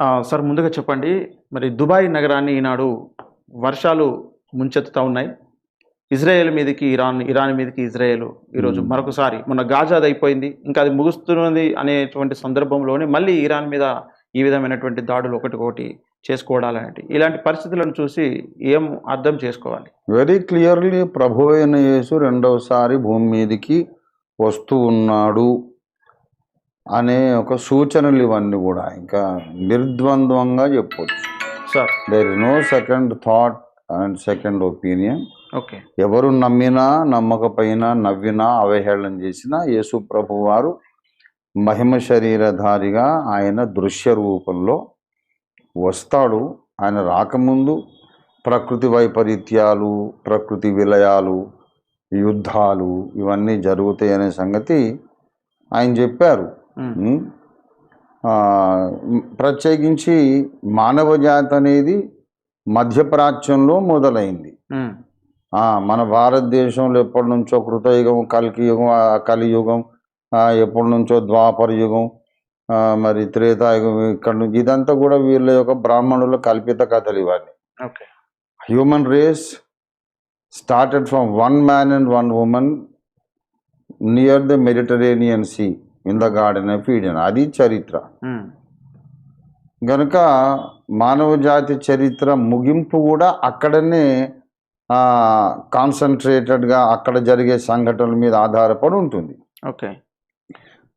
Sir ముందుగా చెప్పండి. మరి దుబాయ్ నగరాన్ని ఈనాడు వర్షాలు ముంచెత్తుతా ఉన్నాయి. ఇజ్రాయెల్ మీదకి ఇరాన్ ఇరాన్ మీదకి ఇజ్రాయెల్ ఈరోజు. మరొకసారి మొన్న గాజాది అయిపోయింది. ఇంకా అది ముగుస్తున్నది అనేటువంటి సందర్భంలోనే మళ్ళీ ఇరాన్ మీద ఈ విధమైనటువంటి దాడులు ఒకటికొకటి చేసుకోవడాలంటే ఇలాంటి పరిస్థితులను చూసి ఏం అర్థం చేసుకోవాలి? వెరీ క్లియర్లీ ప్రభు అయిన యేసు రెండవసారి భూమి మీదకి వస్తూ ఉన్నాడు. అనే ఒక సూచనలు ఇవన్నీ కూడా ఇంకా నిర్ద్వంద్వంగా చెప్పొచ్చు. Sir. There is no second thought and second opinion okay. ఎవరు నమ్మినా నమ్మకపోయినా నవ్వినా అవహేళన చేసినా యేసు ప్రభు వారు మహిమ శరీరధారిగా ఆయన దృశ్య రూపంలో వస్తాడు. ఆయన రాకముందు ప్రకృతి వైపరీత్యాలు ప్రకృతి విలయాలు యుద్ధాలు ఇవన్నీ జరుగుతాయి అనే సంగతి ఆయన చెప్పారు. ప్రత్యేకించి మానవ జాతి అనేది మధ్యప్రాచ్యంలో మొదలైంది. మన భారతదేశంలో ఎప్పటి నుంచో కృతయుగం కలికి యుగం కలియుగం ఎప్పటి నుంచో ద్వాపర యుగం మరి త్రేతాయుగం ఇక్కడ నుంచి ఇదంతా కూడా వీళ్ళ యొక్క బ్రాహ్మణుల కల్పిత కథలు ఇవన్నీ. Human race started from one man and one woman near the Mediterranean sea in the garden of Eden అది చరిత్ర. ఉమ్, గనుక మానవ జాతి చరిత్ర ముగింపు కూడా అక్కడనే కాన్సన్ట్రేటెడ్గా అక్కడ జరిగే సంఘటనల మీద ఆధారపడి ఉంటుంది. ఓకే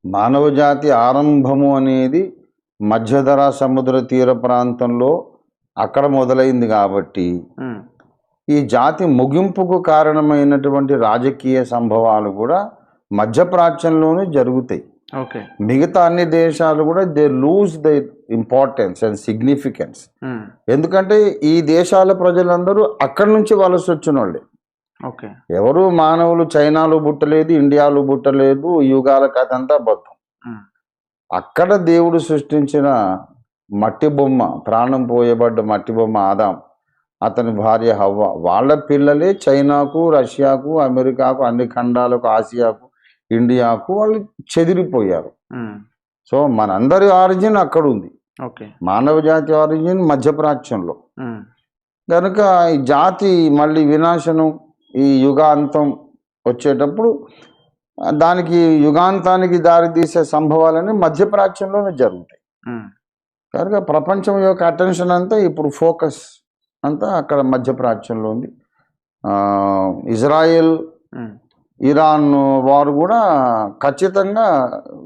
మానవ జాతి ఆరంభము అనేది మధ్యధరా సముద్ర తీర ప్రాంతంలో అక్కడ మొదలైంది కాబట్టి ఉమ్, ఈ జాతి ముగింపుకు కారణమైనటువంటి రాజకీయ సంభవాలు కూడా మధ్యప్రాచ్యంలోనే జరుగుతాయి. ఓకే. మిగతా అన్ని దేశాలు కూడా they lose the importance and significance. Um, ఎందుకంటే ఈ దేశాల ప్రజలందరూ అక్కడి నుంచి వలస వచ్చిన వాళ్ళే ఓకే. ఎవరు మానవులు చైనాలో పుట్టలేదు ఇండియాలో పుట్టలేదు యుగాల కథ అంతా అబద్ధం. ఉమ్, అక్కడ దేవుడు సృష్టించిన మట్టి బొమ్మ ప్రాణం పోయబడ్డ మట్టి బొమ్మ ఆదాం అతని భార్య హవ్వ. వాళ్ళ పిల్లలే చైనాకు రష్యాకు అమెరికాకు అన్ని ఖండాలకు ఆసియాకు ఇండియాకు వాళ్ళు చెదిరిపోయారు. సో మనందరి ఆరిజిన్ అక్కడ ఉంది ఓకే. మానవ జాతి ఆరిజిన్ మధ్యప్రాచ్యంలో. కనుక ఈ జాతి మళ్ళీ వినాశనం ఈ యుగాంతం వచ్చేటప్పుడు దానికి యుగాంతానికి దారితీసే సంభవాలన్నీ మధ్యప్రాచ్యంలోనే జరుగుతాయి. కనుక ప్రపంచం యొక్క అటెన్షన్ అంతా ఇప్పుడు ఫోకస్ అంతా అక్కడ మధ్యప్రాచ్యంలో ఉంది. ఇజ్రాయెల్ ఇరాన్ వారు కూడా ఖచ్చితంగా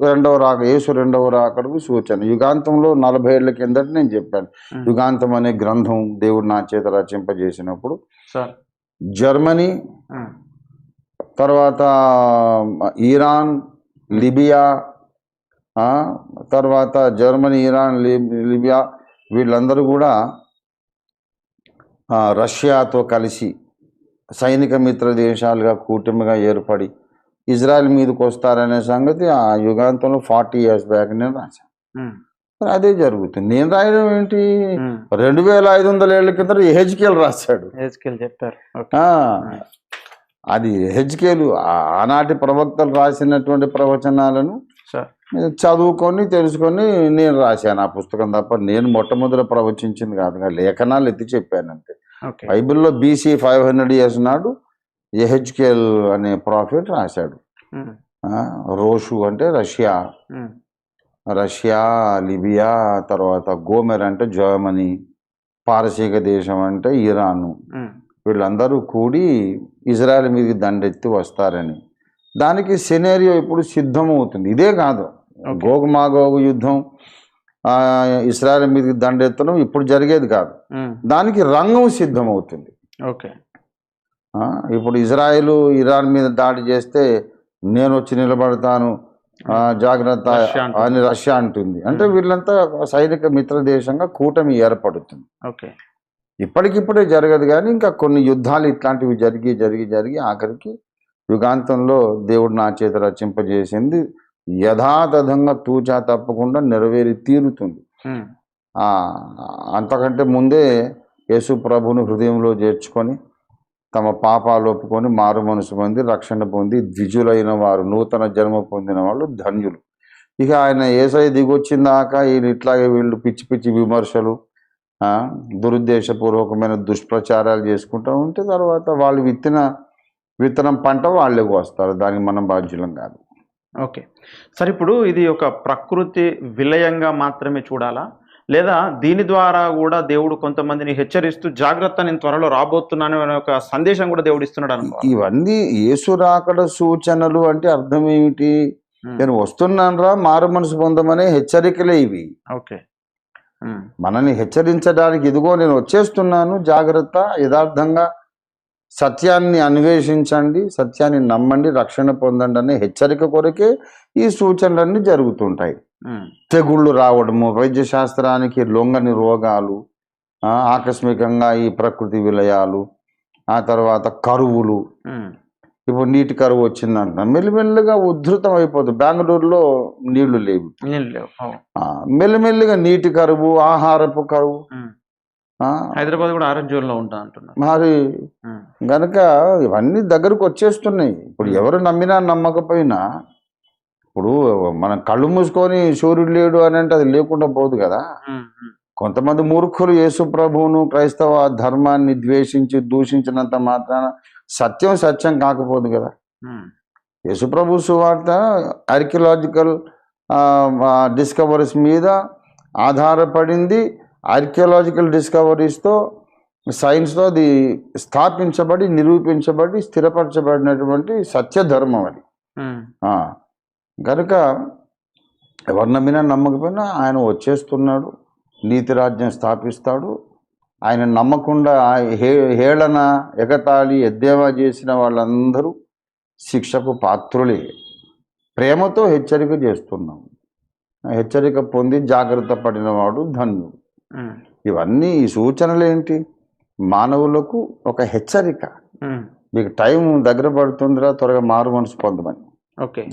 రెండవ రాక యేసు రెండవ రాకడకు సూచన. యుగాంతంలో నలభై ఏళ్ళ కిందట నేను చెప్పాను. యుగాంతం అనే గ్రంథం దేవుడు నా చేత రచింపజేసినప్పుడు జర్మనీ తర్వాత ఇరాన్ లిబియా తర్వాత జర్మనీ ఇరాన్ లిబ్- లిబియా వీళ్ళందరూ కూడా రష్యాతో కలిసి సైనిక మిత్ర దేశాలుగా కూటమిగా ఏర్పడి ఇజ్రాయెల్ మీదకి వస్తారనే సంగతి ఆ యుగాంతంలో ఫార్టీ ఇయర్స్ బ్యాక్ నేను రాశాను. మరి అదే జరుగుతుంది. నేను రాయడం ఏంటి. రెండు వేల ఐదు వందల ఏళ్ళ కింద హెచ్కేల్ రాశాడు. హెచ్కెల్ చెప్పారు. అది హెచ్కేలు ఆనాటి ప్రవక్తలు రాసినటువంటి ప్రవచనాలను చదువుకొని తెలుసుకొని నేను రాశాను ఆ పుస్తకం తప్ప నేను మొట్టమొదట ప్రవచించింది కాదు. లేఖనాలు ఎత్తి చెప్పాను అంతే బైబిల్లో బీసీ ఫైవ్ హండ్రెడ్ ఇయర్స్ నాడు ఎహెచ్కేల్ అనే ప్రాఫిట్ రాశాడు. రోషు అంటే రష్యా. రష్యా లిబియా తర్వాత గోమెర్ అంటే జర్మనీ పారసీక దేశం అంటే ఇరాను. వీళ్ళందరూ కూడి ఇజ్రాయెల్ మీదకి దండెత్తి వస్తారని. దానికి సినేరియో ఇప్పుడు సిద్ధమవుతుంది. ఇదే కాదు. గోగు మాగోగు యుద్ధం ఆ, ఇజ్రాయెల్ మీదకి దండెత్తడం ఇప్పుడు జరిగేది కాదు. దానికి రంగం సిద్ధమవుతుంది. ఓకే. ఆ, ఇప్పుడు ఇజ్రాయెల్ ఇరాన్ మీద దాడి చేస్తే నేను వచ్చి నిలబడతాను. ఆ, జాగ్రత్త. అని రష్యా అంటుంది. అంటే. వీళ్ళంతా సైనిక మిత్ర దేశంగా కూటమి ఏర్పడుతుంది. ఓకే. ఇప్పటికిప్పుడే జరగదు కానీ ఇంకా కొన్ని యుద్ధాలు ఇట్లాంటివి జరిగి జరిగి జరిగి ఆఖరికి యుగాంతంలో దేవుడు నా చేత రచింపజేసింది యథాతథంగా తూచా తప్పకుండా నెరవేరి తీరుతుంది. అంతకంటే ముందే యేసు ప్రభుని హృదయంలో చేర్చుకొని తమ పాపాలు ఒప్పుకొని మారు మనసు పొంది రక్షణ పొంది ద్విజులైన వారు నూతన జన్మ పొందిన వాళ్ళు ధన్యులు. ఇక ఆయన ఏసై దిగొచ్చిందాక వీళ్ళు ఇట్లాగే వీళ్ళు పిచ్చి పిచ్చి విమర్శలు దురుద్దేశపూర్వకమైన దుష్ప్రచారాలు చేసుకుంటూ ఉంటే తర్వాత వాళ్ళు విత్తిన విత్తనం పంట వాళ్ళే వస్తారు దానికి మనం బాధ్యులం కాదు. ఓకే. సరే ఇప్పుడు ఇది ఒక ప్రకృతి విలయంగా మాత్రమే చూడాలా? లేదా దీని ద్వారా కూడా దేవుడు కొంతమందిని హెచ్చరిస్తూ జాగ్రత్త నేను త్వరలో రాబోతున్నాను అనే ఒక సందేశం కూడా దేవుడు ఇస్తున్నాడు అనుకో. ఇవన్నీ యేసు రాకడ సూచనలు అంటే అర్థం ఏమిటి? నేను వస్తున్నాను రా మారు మనసు పొందమనే హెచ్చరికలే ఇవి. ఓకే. మనల్ని హెచ్చరించడానికి ఇదిగో నేను వచ్చేస్తున్నాను జాగ్రత్త యథార్థంగా సత్యాన్ని అన్వేషించండి సత్యాన్ని నమ్మండి రక్షణ పొందండి అనే హెచ్చరిక కొరకే ఈ సూచనలన్నీ జరుగుతుంటాయి. తెగుళ్ళు రావడము వైద్య శాస్త్రానికి లొంగని రోగాలు ఆ, ఆకస్మికంగా ఈ ప్రకృతి విలయాలు ఆ తర్వాత కరువులు. ఇప్పుడు నీటి కరువు వచ్చిందంట మెల్లిమెల్లిగా ఉధృతం అయిపోతుంది. బెంగళూరులో నీళ్ళు లేవు. మెల్లిమెల్లిగా నీటి కరువు ఆహారపు కరువు హైదరాబాద్ కూడా ఆరెంజ్ జోన్లో ఉంటా అంటున్నారు. మరి గనక ఇవన్నీ దగ్గరకు వచ్చేస్తున్నాయి. ఇప్పుడు ఎవరు నమ్మినా నమ్మకపోయినా ఇప్పుడు మనం కళ్ళు మూసుకొని సూర్యుడు లేడు అని అంటే అది లేకుండా పోదు కదా. కొంతమంది మూర్ఖులు యేసు ప్రభువును క్రైస్తవ ధర్మాన్ని ద్వేషించి దూషించినంత మాత్రాన సత్యం సత్యం కాకపోదు కదా. యేసుప్రభు సువార్త ఆర్కియలాజికల్ డిస్కవరీస్ మీద ఆధారపడింది. ఆర్కియలాజికల్ డిస్కవరీస్తో సైన్స్తో అది స్థాపించబడి నిరూపించబడి స్థిరపరచబడినటువంటి సత్యధర్మం అది. కనుక ఎవరు నమ్మినా నమ్మకపోయినా ఆయన వచ్చేస్తున్నాడు నీతి రాజ్యం స్థాపిస్తాడు. ఆయన నమ్మకుండా హే హేళన ఎగతాళి ఎద్దేవా చేసిన వాళ్ళందరూ శిక్షకు పాత్రులే. ప్రేమతో హెచ్చరిక చేస్తున్నాం. హెచ్చరిక పొంది జాగ్రత్త పడినవాడు ధన్యుడు. ఇవన్నీ ఈ సూచనలు ఏంటి మానవులకు ఒక హెచ్చరిక. మీకు టైం దగ్గర పడుతుందిరా త్వరగా మారు మనసు పొందమని. ఓకే.